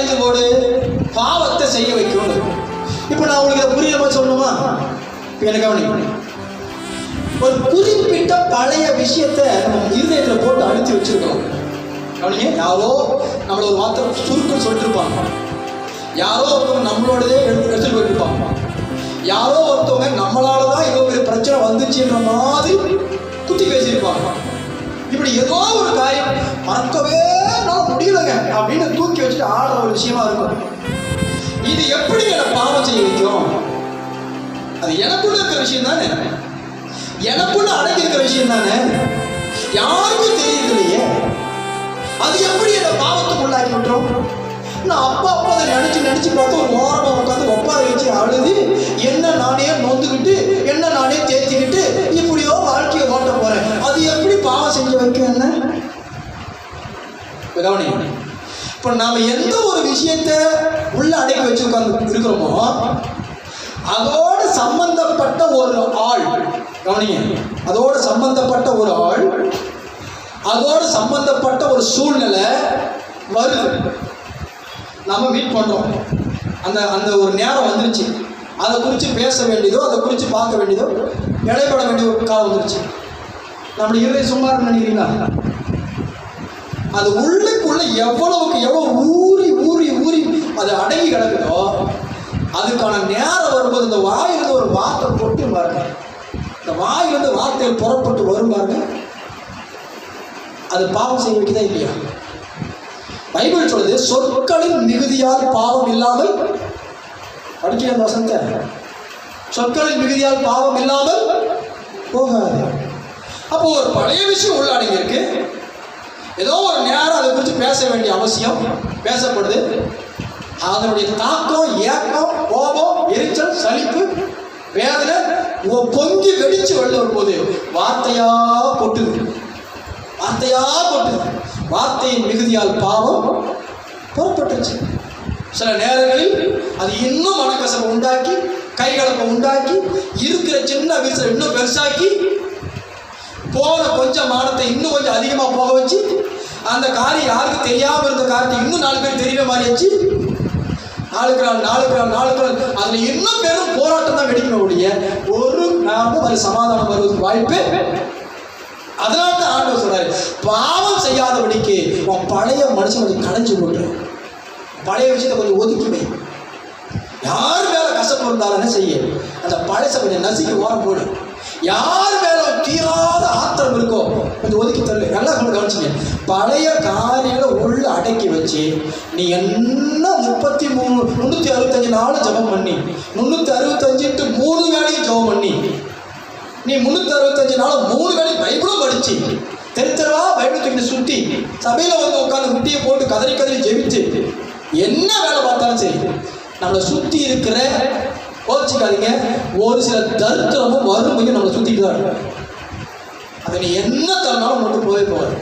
கரைந்து போடு பாவத்தை செய்ய வைக்கும் இப்போ நான் உங்களுக்கு இதை சொல்லணுமா? எனக்கு கவனி ஒரு குறிப்பிட்ட பழைய விஷயத்தை நம்ம இருதயத்தில் போட்டு அழுத்தி வச்சிருக்கோம். கவனிங்க யாரோ நம்மள ஒரு வார்த்தை சுருக்குன்னு சொல்லிட்டு இருப்பாங்க யாரோ ஒருத்தவங்க நம்மளோடதே எடுத்து எடுத்துட்டு போயிட்டு இருப்பாங்க யாரோ ஒருத்தவங்க நம்மளால தான் ஏதோ பெரிய பிரச்சனை வந்துச்சுன்ற மாதிரி குத்தி பேசியிருப்பாங்க. இப்படி ஏதோ ஒரு காரியம் மறக்கவே என்னால முடியலங்க. அப்படின்னு தூக்கி வச்சுட்டு ஆடுற ஒரு விஷயமா இருக்கும். இது எப்படி என்னை பாவம் செய்ய வைக்கும்? அது எனக்குள்ள இருக்கிற விஷயம் தானே? எனக்குள்ள அடங்கி இருக்கிற விஷயம் தானே? யாருக்கும் தெரியலையே அது எப்படி என்ன பாவத்துக்கு உள்ளாக்கி விட்டுரும்? நான் அப்பா அப்பா அதை நினைச்சு நினைச்சு பார்த்து ஒரு ஓரமாக உட்காந்து ஒப்பாத வச்சு அழுது என்ன இப்ப கவனி இப்போ நாம் எந்த ஒரு விஷயத்த உள்ள அடக்கி வச்சு உட்கார்ந்து இருக்கிறோமோ அதோட சம்பந்தப்பட்ட ஒரு ஆள் கவனிங்க அதோடு சம்பந்தப்பட்ட ஒரு ஆள் அதோடு சம்பந்தப்பட்ட ஒரு சூழ்நிலை வருது. நம்ம மீட் பண்ணுறோம் அந்த அந்த ஒரு நேரம் வந்துருச்சு. அதை குறித்து பேச வேண்டியதோ அதை குறித்து பார்க்க வேண்டியதோ இடைப்பட வேண்டிய ஒரு காலம் வந்துருச்சு. நம்ம இருதய சும்மா நினைக்கிறீங்களா? அது உள்ளுக்குள்ள எவ்வளவுக்கு எவ்வளவு ஊறி ஊறி ஊறி அது அடங்கி கிடக்குதோ அதுக்கான நேரம் வரும்போது இந்த வாயிலிருந்து ஒரு வார்த்தை தொட்டு பாருங்க. இந்த வாயிலிருந்து வார்த்தைகள் புறப்பட்டு வரும் பாருங்க. அது பாவம் செய்ய வைக்கதா இல்லையா? பைபிள் சொல்லுது சொற்களின் மிகுதியால் பாவம் இல்லாமல் படிக்கிற வசந்த சொற்களின் மிகுதியால் பாவம் இல்லாமல் போகாது. அப்போ ஒரு பழைய விஷயம் உள்ள அடங்கியிருக்கு ஏதோ ஒரு நேரம் அதை குறித்து பேச வேண்டிய அவசியம் பேசப்படுது. அதனுடைய தாக்கம் ஏக்கம் கோபம் எரிச்சல் சலிப்பு வேதனை பொங்கி வெடிச்சு வெளில வரும்போது வார்த்தையா கொட்டுது. வார்த்தையா கொட்டுது. வார்த்தையின் மிகுதியால் பாவம் புறப்பட்டுச்சு. சில நேரங்களில் அது இன்னும் மனக்கசவை உண்டாக்கி கைகலப்பை உண்டாக்கி இருக்கிற சின்ன விரிசல் இன்னும் பெருசாக்கி போன கொஞ்சம் மானத்தை இன்னும் கொஞ்சம் அதிகமாக போக வச்சு அந்த காரியம் யாருக்கு தெரியாமல் இருந்த காரியத்தை இன்னும் நாலு பேர் தெரியவே மாறியாச்சு நாளுக்கு நாள் நாளுக்கு நாள் நாளுக்கு நாள். அதில் இன்னும் பெரும் போராட்டம் தான் வெடிக்கணும் ஒழிய ஒரு நாமும் அது சமாதானம் வருவதற்கு வாய்ப்பு அதனால தான் ஆண்டவர் சொல்றாரு பாவம் செய்யாதபடிக்கு உன் பழைய மனுஷன் கொஞ்சம் கலைஞ்சு போட்டு பழைய விஷயத்தை கொஞ்சம் ஒதுக்கி யார் மேல கஷ்டம் இருந்தாலும் என்ன செய்ய? அந்த பழைய கொஞ்சம் நசுக்கி ஓரம் போடு. யார் மேல தீராத ஆத்திரம் இருக்கோ கொஞ்சம் ஒதுக்கி தள்ளு. நல்லா கொஞ்சம் கவனிச்சுங்க. பழைய காரியங்களை உள்ள அடக்கி வச்சு நீ என்ன முப்பத்தி மூணு முந்நூற்றி அறுபத்தஞ்சு நாளும் ஜெபம் பண்ணி முந்நூற்றி அறுபத்தஞ்சுட்டு மூணு வேலையும் ஜெபம் பண்ணி நீ முந்நூற்றி அறுபத்தஞ்சு நாள் மூணு வேலையும் பைபிளும் படிச்சு தெரு பைபிள் தூக்கி சுற்றி சபையில் வந்து உட்காந்து முட்டியை போட்டு கதறி கதறி ஜெபிச்சு என்ன வேலை பார்த்தாலும் சரி நம்மளை சுற்றி இருக்கிற கோச்சிக்காதீங்க ஒரு சில தருத்திரமும் வறுமையும் நம்மளை சுற்றிட்டு தான் இருக்கும் அதில் என்ன தரனாலும் மட்டும் போய் போகாது.